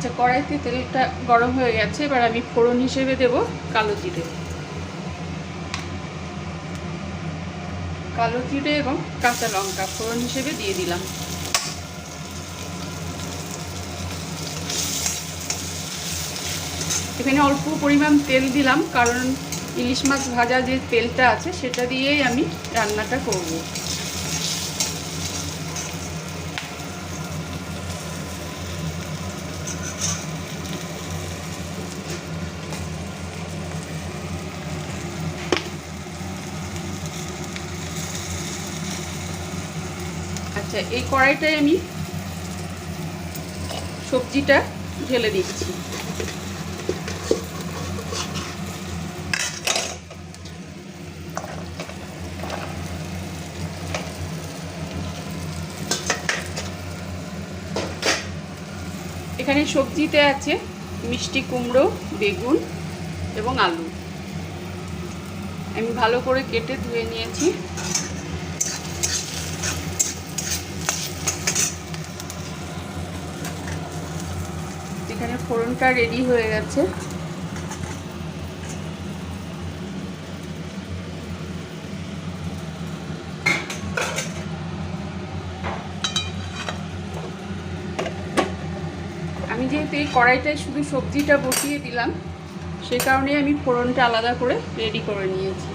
আচ্ছা কড়াইতে তেলটা গরম হয়ে গেছে, এবার আমি ফোড়ন হিসেবে দেব কালো জিরে। কালো জিরে এবং কাঁচা লঙ্কা ফোড়ন হিসেবে দিয়ে দিলাম। এখানে অল্প পরিমাণ তেল দিলাম, কারণ ইলিশ মাছ ভাজা যে তেলটা আছে, সেটা দিয়েই আমি রান্নাটা করব। আচ্ছা এই কড়াইটায় আমি সবজিটা ঢেলে দিচ্ছি। এখানে সবজিতে আছে মিষ্টি কুমড়ো, বেগুন এবং আলু। আমি ভালো করে কেটে ধুয়ে নিয়েছি। এখানে ফোড়নটা রেডি হয়ে গেছে। আমি যেহেতু এই কড়াইটায় শুধু সবজিটা বসিয়ে দিলাম, সে কারণে আমি ফোড়নটা আলাদা করে রেডি করে নিয়েছি।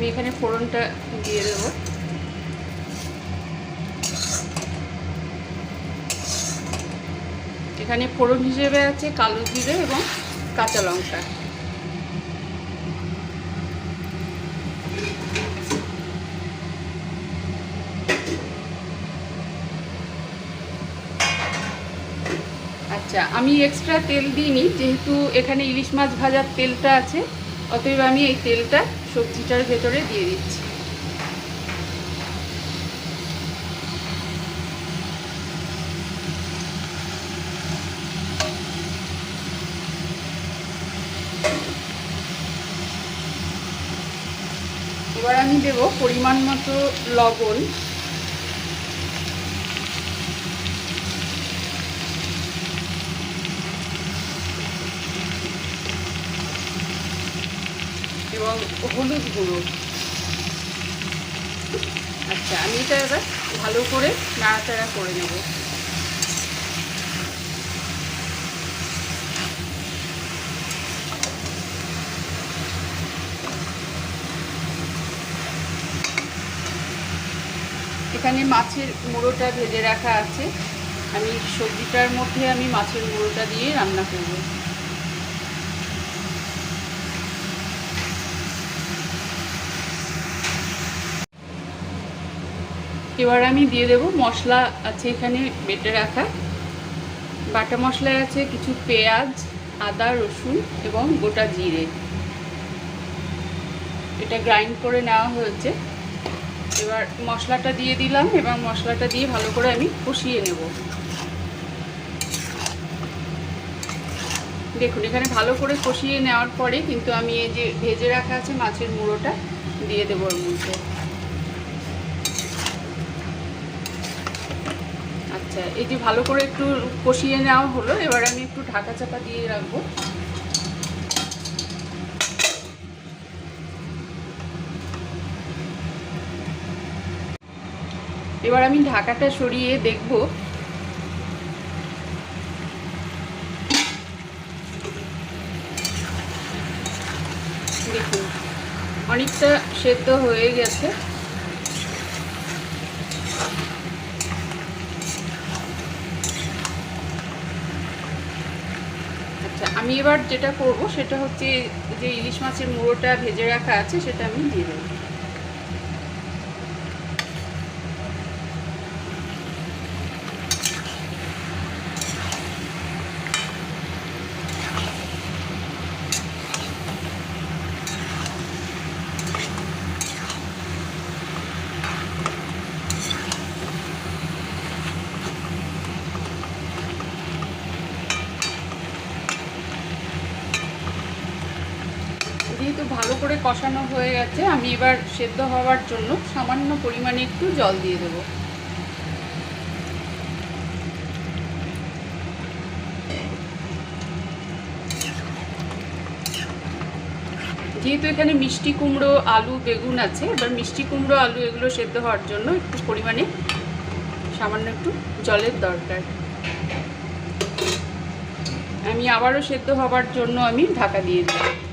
আমি এখানে ফোড়নটা দিয়ে দেবো। এখানে ফোড়ন হিসেবে আছে কালো জিরে এবং কাঁচা লঙ্কা। আচ্ছা আমি এক্সট্রা তেল দিইনি, যেহেতু এখানে ইলিশ মাছ ভাজার তেলটা আছে, অতএব আমি এই তেলটা সবজিটার ভেতরে দিয়ে দিচ্ছি। এবার আমি দেবো পরিমাণ মতো লবণ। হলুদ গুঁড়ো। আচ্ছা আমি এটা এবার ভালো করে নাড়াচাড়া করে নেব। এখানে মাছের মুড়োটা ভেজে রাখা আছে। আমি সবজিটার মধ্যে আমি মাছের মুড়োটা দিয়ে রান্না করব। এবার আমি দিয়ে দেব মশলা আছে এখানে বেটে রাখা। বাটা মশলায় আছে কিছু পেঁয়াজ, আদা, রসুন এবং গোটা জিরে। এটা গ্রাইন্ড করে নেওয়া হয়েছে। এবার মশলাটা দিয়ে দিলাম এবং মশলাটা দিয়ে ভালো করে আমি কষিয়ে নেব। দেখুন, এখানে ভালো করে কষিয়ে নেওয়ার পরে কিন্তু আমি এই যে ভেজে রাখা আছে মাছের মুড়োটা দিয়ে দেবো ওর মধ্যে। আচ্ছা যে ভালো করে একটু কষিয়ে নেওয়া হলো। এবার আমি একটু ঢাকা চাপা দিয়ে রাখব। এবার আমি ঢাকাটা সরিয়ে দেখব। দেখুন, অনেকটা সেদ্ধ হয়ে গেছে আচ্ছা আমি এবার যেটা করব সেটা হচ্ছে যে ইলিশ মাছের মুড়োটা ভেজে রাখা আছে, সেটা আমি দিয়ে দেবো যেহেতু ভালো করে কষানো হয়ে গেছে, আমি এবার সেদ্ধ হওয়ার জন্য সামান্য পরিমাণে একটু জল দিয়ে দেবো। যেহেতু এখানে মিষ্টি কুমড়ো, আলু, বেগুন আছে, এবার মিষ্টি কুমড়ো, আলু এগুলো সেদ্ধ হওয়ার জন্য একটু পরিমাণে সামান্য একটু জলের দরকার। আমি আবারও সেদ্ধ হওয়ার জন্য আমি ঢাকা দিয়ে দিই